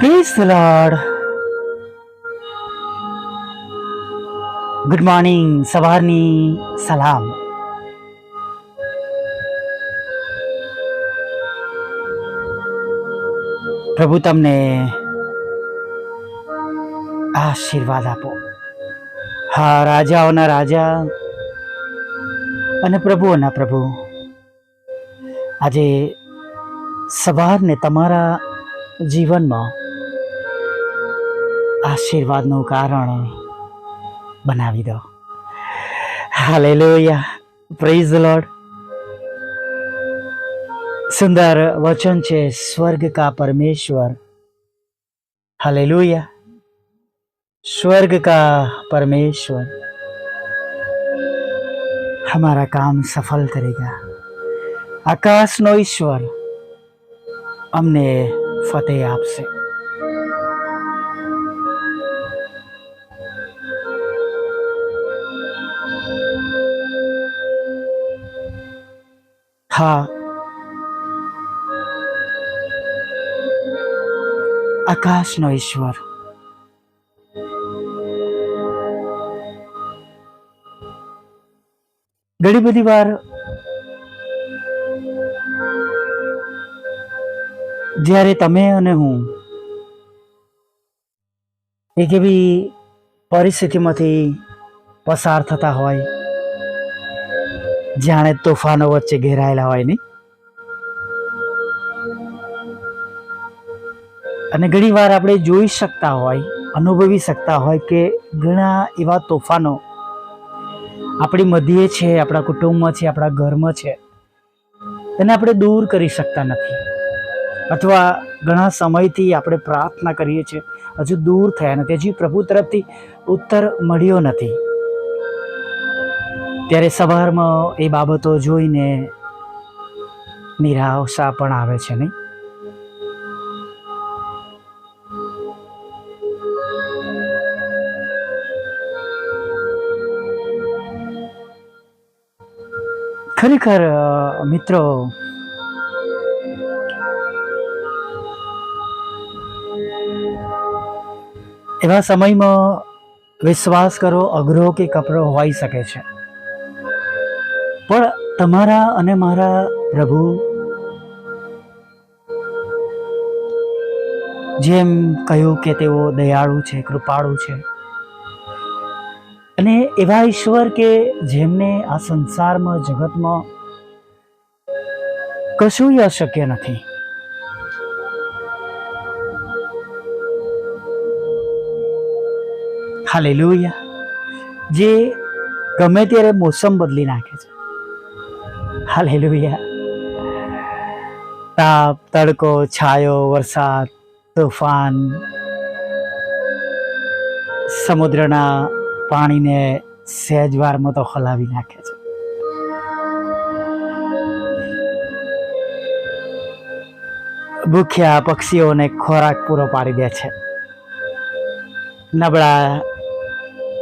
Please lord good morning સવારની સલામ પ્રભુ, તમને આશીર્વાદ આપો. હા, રાજાઓના રાજા અને પ્રભુઓના પ્રભુ. આજે સવારને તમારા જીવનમાં આશીર્વાદનું કારણ બનાવી દો. હાલે લોહિયા પ્રેઝ લોડ સુંદર વચન છે, સ્વર્ગ કા પરમેશ્વર. હાલે લોહિયા સ્વર્ગ કા પરમેશ્વર. हमारा કામ सफल करेगा आकाश नो ईश्वर हमने फतेह आपसे હા આકાશનો ઈશ્વર ઘણી બધી વાર જ્યારે તમે અને હું એક એવી પરિસ્થિતિમાંથી પસાર થતા હોય જાણે તોફાનો વચ્ચે ઘેરાયેલા હોય નહીં અને ઘણી વાર આપણે જોઈ શકતા હોય, અનુભવી શકતા હોય કે ઘણા એવા તોફાનો આપણી મધ્યે છે, આપણા કુટુંબમાં છે, આપણા ઘરમાં છે. તેને આપણે દૂર કરી શકતા નથી. અથવા ઘણા સમયથી આપણે પ્રાર્થના કરીએ છીએ, હજુ દૂર થયા નથી. હજી પ્રભુ તરફથી ઉત્તર મળ્યો નથી. ત્યારે સવારમાં એ બાબતો જોઈને નિરાશા પણ આવે છે, નહીં? ખરેખર મિત્રો, એવા સમયમાં વિશ્વાસ કરો, અઘરો કે કપરો હોઈ શકે છે. તમારા અને મારા પ્રભુ જેમ કહ્યું કે તેઓ દયાળુ છે, કૃપાળુ છે. અને એવા ઈશ્વર કે જેમને આ સંસારમાં, જગતમાં કશું અશક્ય નથી. હાલેલુયા. જે ગમે ત્યારે મોસમ બદલી નાખે છે. હાલેલુયા. તાપ, તડકો, છાયો, વરસાદ, તોફાન, સમુદ્રના પાણીને સહેજવારમાં તો હલાવી નાખે છે. ભૂખ્યા પક્ષીઓને ખોરાક પૂરો પાડી દે છે. નબળા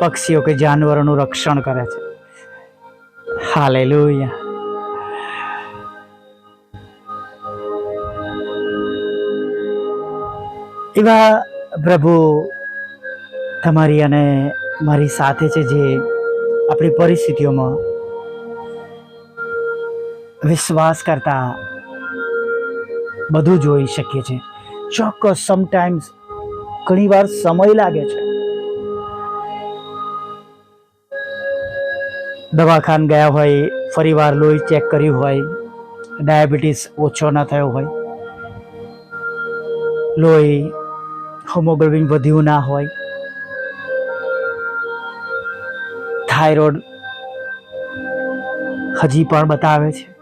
પક્ષીઓ કે જાનવરોનું રક્ષણ કરે છે. હાલેલુયા. એવા પ્રભુ તમારી અને મારી સાથે છે જે આપણી પરિસ્થિતિઓમાં વિશ્વાસ કરતા બધું જોઈ શકીએ છીએ. ચોક્કસ સમટાઈમ્સ ઘણી વાર સમય લાગે છે. દવાખાન ગયા હોય ફરીવાર લોહી ચેક કર્યું હોય ડાયાબિટીસ ઓછો ના થયો હોય, લોહી હોમોગ્લોબિન વધ્યું ના હોય. થાઇરોઇડ હજી પણ બતાવે છે.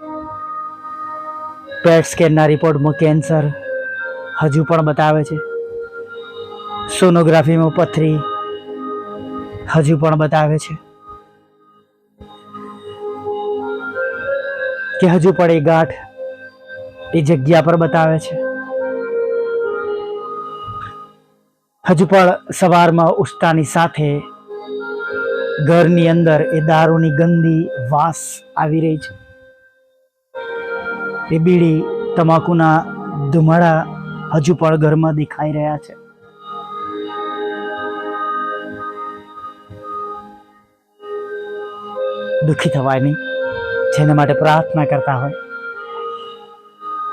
પેટ સ્કેનના રિપોર્ટમાં કેન્સર હજુ પણ બતાવે છે. સોનોગ્રાફીમાં પથરી હજુ પણ બતાવે છે. કે હજુ પણ એ ગાંઠ એ જગ્યા પર બતાવે છે. હજુ પણ સવારમાં ઉષ્ટાની સાથે ઘરની અંદર એ દારૂની ગંદી વાસ આવી રહી છે. એ બીડી તમાકુના ધુમાડા હજુ પણ ઘરમાં દેખાઈ રહ્યા છે. દુઃખી થવાય નહીં, જેના માટે પ્રાર્થના કરતા હોય.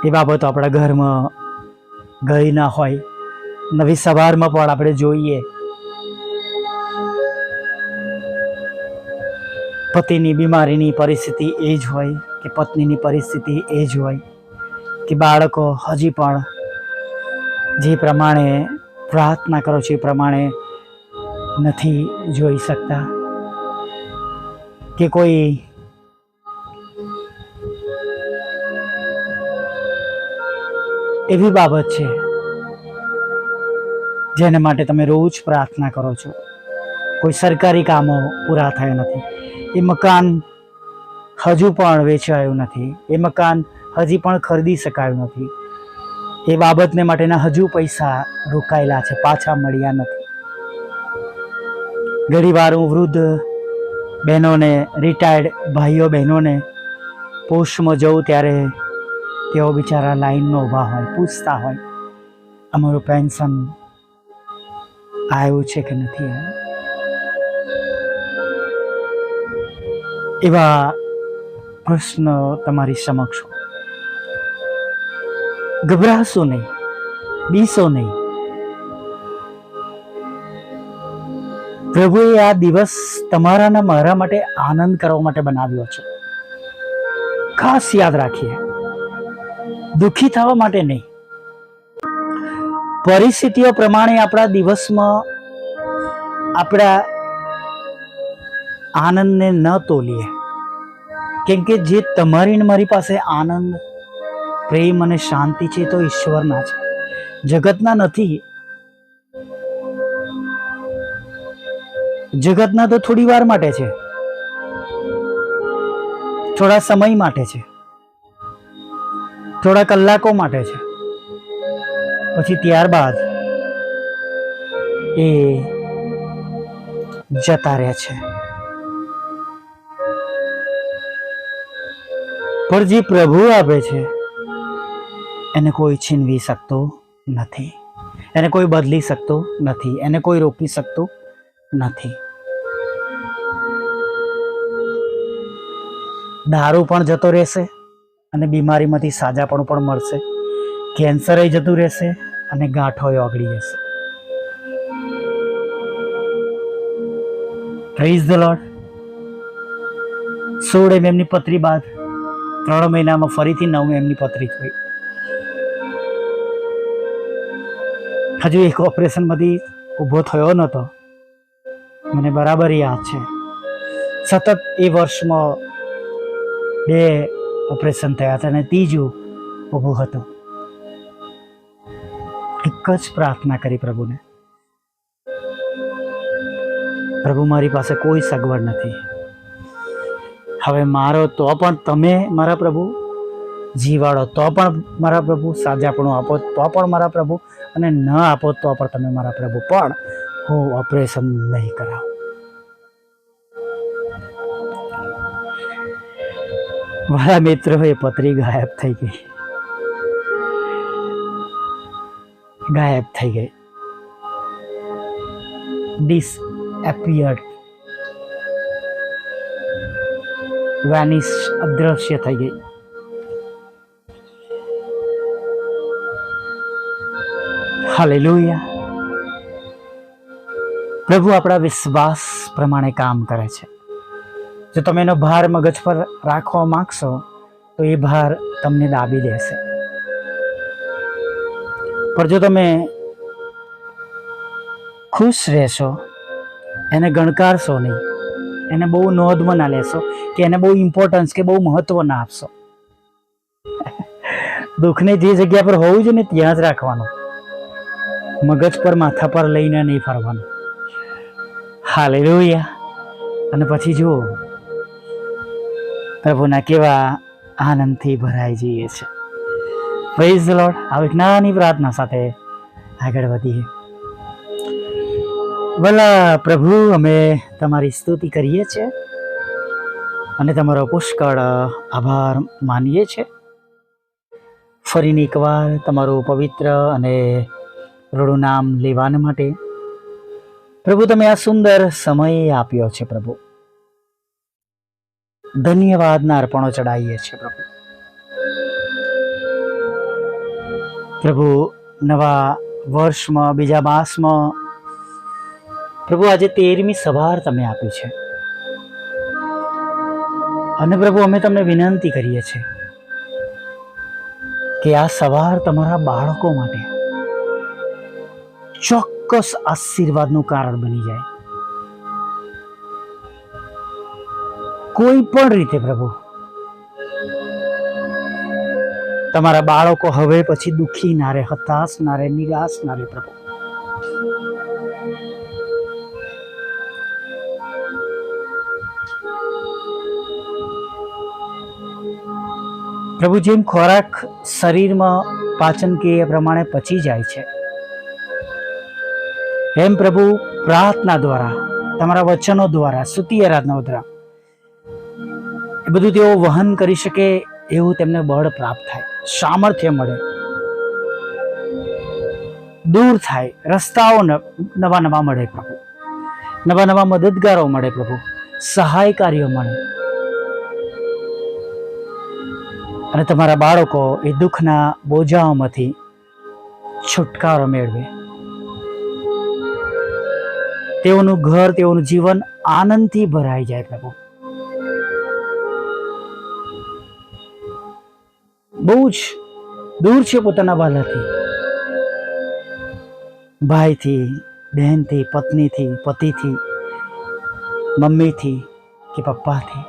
એ બાબતો આપણા ઘરમાં ગઈ ના હોય નવી સવારમાં પણ આપણે જોઈએ. પતિની બીમારીની પરિસ્થિતિ એ જ હોય કે પત્નીની પરિસ્થિતિ એ જ હોય કે બાળકો હજી પણ જે પ્રમાણે પ્રાર્થના કરો છો એ પ્રમાણે નથી જોઈ શકતા. કે કોઈ એવી બાબત છે જેને માટે તમે રોજ પ્રાર્થના કરો છો. કોઈ સરકારી કામો પૂરા થયા નથી. એ મકાન હજુ પણ વેચાયું નથી. એ મકાન હજી પણ ખરીદી શકાયું નથી. એ બાબતને માટેના હજુ પૈસા રોકાયેલા છે, પાછા મળ્યા નથી. ઘણી વાર હું વૃદ્ધ બહેનોને રિટાયર્ડ ભાઈઓ બહેનોને પોસ્ટમાં જઉં ત્યારે તેઓ બિચારા લાઈનમાં ઊભા હોય, પૂછતા હોય, અમારું પેન્શન આવ્યું છે કે નથી આવ્યો? એવા પ્રશ્ન તમારી સમક્ષ. ગભરાશો નહીં બીસો નહીં. પ્રભુએ આ દિવસ તમારાના મારા માટે આનંદ કરવા માટે બનાવ્યો છે. ખાસ યાદ રાખીએ. દુઃખી થવા માટે નહીં. પરિસ્થિતિઓ પ્રમાણે આપણા દિવસમાં આપણા આનંદને ન તોલીએ. કેમ કે જે તમારી ને મારી પાસે આનંદ, પ્રેમ અને શાંતિ છે તો ઈશ્વરના છે. જગતના નથી. જગતના તો થોડી વાર માટે છે. થોડા સમય માટે છે. થોડા કલાકો માટે છે. પછી ત્યારબાદ એ જતા રહે છે. પણ જે પ્રભુ આપે છે, એને કોઈ છીનવી શકતો નથી. એને કોઈ બદલી શકતો નથી. એને કોઈ રોકી શકતો નથી. દારૂ પણ જતો રહેશે અને બીમારીમાંથી સાજાપણું પણ મળશે. કેન્સર જતું રહેશે અને ગાંઠો ઓગળી જશે. પ્રેઝ ધ લોર્ડ સોળ એમ એમની પત્રી બાદ ત્રણ મહિનામાં ફરીથી નવ એમની પત્રી થઈ. હજુ એક ઓપરેશનમાંથી ઊભો થયો નહોતો મને બરાબર યાદ છે. સતત એ વર્ષમાં બે ઓપરેશન થયા હતા અને ત્રીજું ઊભું હતું. એક જ પ્રાર્થના કરી પ્રભુને. પ્રભુ મારી પાસે કોઈ સગવડ નથી. હવે મારો તો પણ તમે મારા પ્રભુ, જીવાડો તો પણ મારા પ્રભુ, સાજાપણું આપો તો પણ મારા પ્રભુ અને ન આપો તો પણ તમે મારા પ્રભુ. પણ હું ઓપરેશન નહીં કરાવું. મારા મિત્રો એ પત્રી ગાયબ થઈ ગઈ. ગાયબ થઈ ગઈ. ડિસ એપિયર્ડ વેનિશ અદ્રશ્ય થઈ ગઈ. હાલેલુયા પ્રભુ આપણા વિશ્વાસ પ્રમાણે કામ કરે છે. જો તમે એનો ભાર મગજ પર રાખવા માગશો, તો એ ભાર તમને દાબી દેશે. પણ જો તમે ખુશ રહેશો, એને ગણકારશો નહીં, એને બહુ નોંધમાં ના લેશો કે એને બહુ ઇમ્પોર્ટન્સ કે બહુ મહત્વ ના આપશો. દુઃખને જે જગ્યા પર હોવું જોઈએ ને ત્યાં જ રાખવાનું. મગજ પર, માથા પર લઈને નહીં ફરવાનું. હાલેલુયા અને પછી જુઓ, પ્રભુના કેવા આનંદથી ભરાઈ જઈએ છે પ્રેઝ લોર્ડ આવી નાની પ્રાર્થના સાથે આગળ વધીએ. ભલા પ્રભુ, અમે તમારી સ્તુતિ કરીએ છીએ અને તમારો પુષ્કળ આભાર માનીએ છીએ. ફરીને એકવાર તમારું પવિત્ર અને રૂડું નામ લેવાને માટે પ્રભુ, તમે આ સુંદર સમય આપ્યો છે પ્રભુ. ધન્યવાદના અર્પણો ચડાવીએ છીએ પ્રભુ. પ્રભુ, નવા વર્ષમાં, બીજા માસમાં, પ્રભુ, આજે તેરમી સવાર તમે આપી છે. અને પ્રભુ, અમે તમને વિનંતી કરીએ છીએ કે આ સવાર તમારા બાળકો માટે ચોક્કસ આશીર્વાદનું કારણ બની જાય. કોઈ પણ રીતે પ્રભુ તમારા બાળકો હવે પછી દુખી, ના રહે હતાશ, ના રહે નિરાશ, ના રહે પ્રભુ. પ્રભુ જેમ ખોરાક શરીરમાં પાચન ક્રિયા પ્રમાણે પચી જાય છે. એમ પ્રભુ, પ્રાર્થના દ્વારા, તમારા વચનો દ્વારા, સ્તુતિ આરાધના દ્વારા, એ બધું તેઓ વહન કરી શકે એવું તેમને બળ પ્રાપ્ત થાય, સામર્થ્ય મળે. દૂર થાય, રસ્તાઓ નવા નવા મળે પ્રભુ. નવા નવા મદદગારો મળે પ્રભુ. સહાયકારીઓ મળે. અને તમારા બાળકો એ દુઃખના બોજાઓમાંથી છુટકારો મેળવે. તેઓનું ઘર, તેઓનું જીવન આનંદથી ભરાઈ જાય પ્રભુ. બહુ જ દૂર છે પોતાના વાલાથી. ભાઈથી, બહેનથી, પત્નીથી, પતિથી, મમ્મીથી કે પપ્પાથી.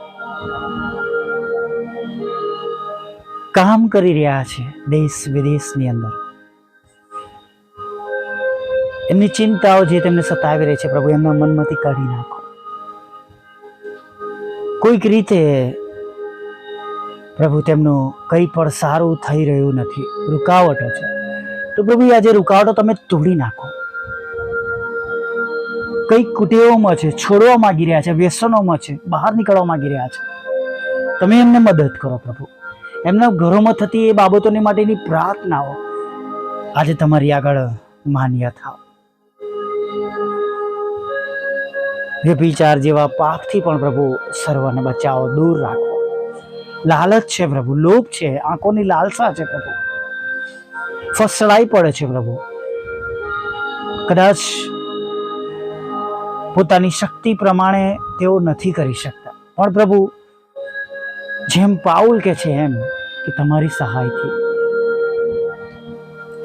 કામ કરી રહ્યા છે દેશ વિદેશની અંદર. એમની ચિંતાઓ જે તેમને સતાવી રહી છે પ્રભુ, એમના મનમાંથી કાઢી નાખો. કોઈક રીતે પ્રભુ તેમનું કંઈ પણ સારું થઈ રહ્યું નથી. રૂકાવટો છે. તો પ્રભુ, આજે રૂકાવટો તમે તોડી નાખો. કંઈક કુટેવોમાં છે, છોડવા માંગી રહ્યા છે, વ્યસનોમાં છે, બહાર નીકળવા માંગી રહ્યા છે. તમે એમને મદદ કરો પ્રભુ. એમના ઘરોમાં થતી એ બાબતોની માટેની પ્રાર્થનાઓ આજે તમારી આગળ માન્ય થાવ. વ્યભિચાર જેવા પાપથી પણ પ્રભુ સર્વને બચાવો, દૂર રાખો. લાલચ છે પ્રભુ, લોભ છે, આંખોની લાલસા છે પ્રભુ. ફસડાઈ પડે છે પ્રભુ. કદાચ પોતાની શક્તિ પ્રમાણે તેઓ નથી કરી શકતા. પણ પ્રભુ, જેમ પાઉલ કે છે એમ કે તમારી સહાયથી.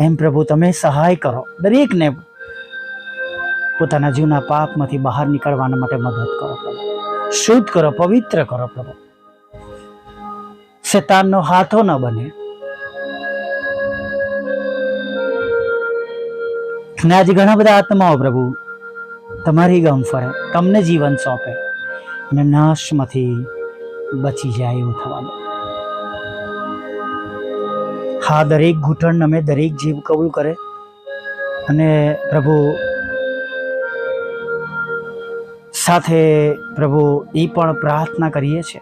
એમ પ્રભુ, તમે સહાય કરો. દરેકને પોતાના જીવના પાપમાંથી બહાર નીકળવાના માટે મદદ કરો શુદ્ધ કરો, પવિત્ર કરો પ્રભુ. શેતાનનો હાથો ન બને. અને આજે ઘણા બધા આત્માઓ પ્રભુ, તમારી ગમ ફરે, તમને જીવન સોંપે અને નાશમાંથી બચી જાય એવું થવાનું હા, દરેક ઘૂંટણ અમે દરેક જીવ કબૂલ કરે. અને પ્રભુ, સાથે પ્રભુ એ પણ પ્રાર્થના કરીએ છીએ.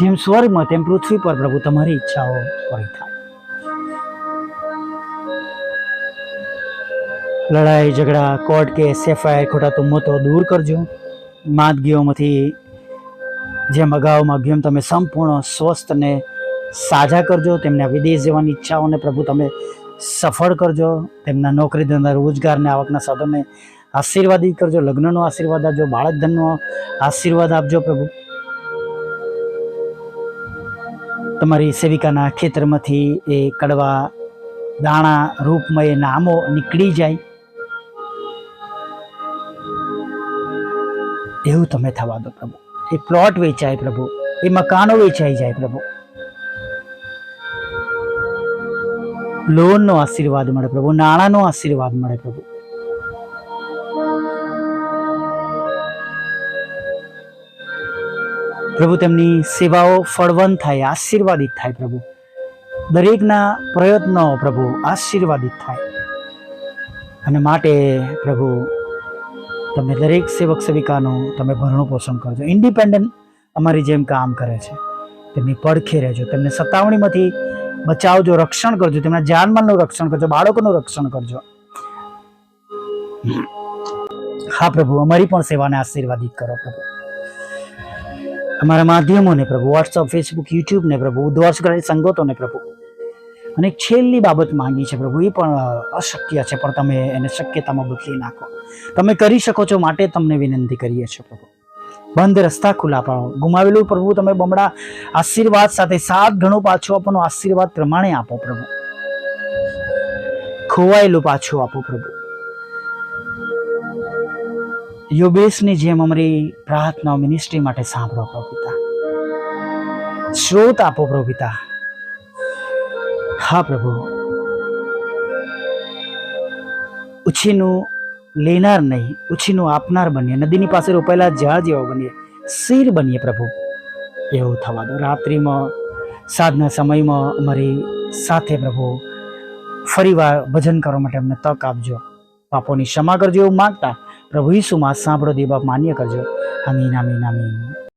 જેમ સ્વર્ગમાં, તેમ પૃથ્વી પર પ્રભુ તમારી ઈચ્છાઓ પૂરી થાય. લડાઈ, ઝઘડા, કોર્ટ કેસ, એફઆઈઆર ખોટા તુમ્મતો દૂર કરજો. માદગીઓમાંથી જેમ અગાઉ માગ્યું એમ તમે સંપૂર્ણ સ્વસ્થ અને સાજા કરજો. તેમને વિદેશ જવાની ઈચ્છાઓને પ્રભુ તમે સફળ કરજો. તેમના નોકરી ધંધા રોજગારને આવકના સાધનને આશીર્વાદિત કરજો. લગ્નનો આશીર્વાદ આપજો, બાળક ધનનો આશીર્વાદ આપજો પ્રભુ. તમારી સેવિકાના ખેતરમાંથી એ કડવા દાણા રૂપમય નામો નીકળી જાય. એવું તમે થવા દો પ્રભુ. એ પ્લોટ વેચાય પ્રભુ. એ મકાનો વેચાઈ જાય પ્રભુ. લોનનો આશીર્વાદ મળે પ્રભુ. નાણાંનો આશીર્વાદ મળે પ્રભુ. પ્રભુ, તેમની સેવાઓ ફળવંત થાય, આશીર્વાદિત થાય પ્રભુ. દરેકના પ્રયત્નો પ્રભુ આશીર્વાદિત થાય. અને માટે પ્રભુ તમે દરેક સેવક સેવિકાનું તમે ભરણું પોષણ કરજો. ઇન્ડિપેન્ડન્ટ અમારી જેમ કામ કરે છે. તેમની પડખે રહેજો. તેમને સતાવણીમાંથી બચાવજો, રક્ષણ કરજો. તેમના જાનમાલનું રક્ષણ કરજો, બાળકોનું રક્ષણ કરજો. હા પ્રભુ, અમારી પણ સેવાને આશીર્વાદિત કરો પ્રભુ. અમારા માધ્યમોને પ્રભુ વોટ્સઅપ ફેસબુક યુટ્યુબને પ્રભુ ઉદ્વાસ કરેલી સંગતોને પ્રભુ. અને છેલ્લી બાબત માંગી છે પ્રભુ, એ પણ અશક્ય છે, પણ તમે એને શક્યતામાં બદલી નાખો. તમે કરી શકો છો માટે તમને વિનંતી કરીએ છીએ પ્રભુ. બંધ રસ્તા ખુલ્લા પાડો. ગુમાવેલું પ્રભુ, તમે બમણા આશીર્વાદ સાથે સાત ગણો પાછો આપવાનો આશીર્વાદ પ્રમાણે આપો પ્રભુ. ખોવાયેલું પાછું આપો પ્રભુ. યોગેશની જેમ અમારી પ્રાર્થના મિનિસ્ટ્રી માટે સાંભળો પ્રભુ પિતા શ્રોત આપો પ્રભુ પિતા હા પ્રભુ. ઉછીનું લેનાર નહીં, ઉછીનું આપનાર બનીએ, નદીની પાસે રોપાયેલા ઝાડ જેવો બનીએ, શિર બનીએ પ્રભુ. એવું થવા દો. રાત્રિમાં, સાંજના સમયમાં અમારી સાથે પ્રભુ. ફરીવાર ભજન કરવા માટે અમને તક આપજો. પાપોની ક્ષમા કરજો એવું માંગતા પ્રભુ ઈસુમાં સાંભળો દેવા માન્ય કરજો. અમીન અમીન આમીન.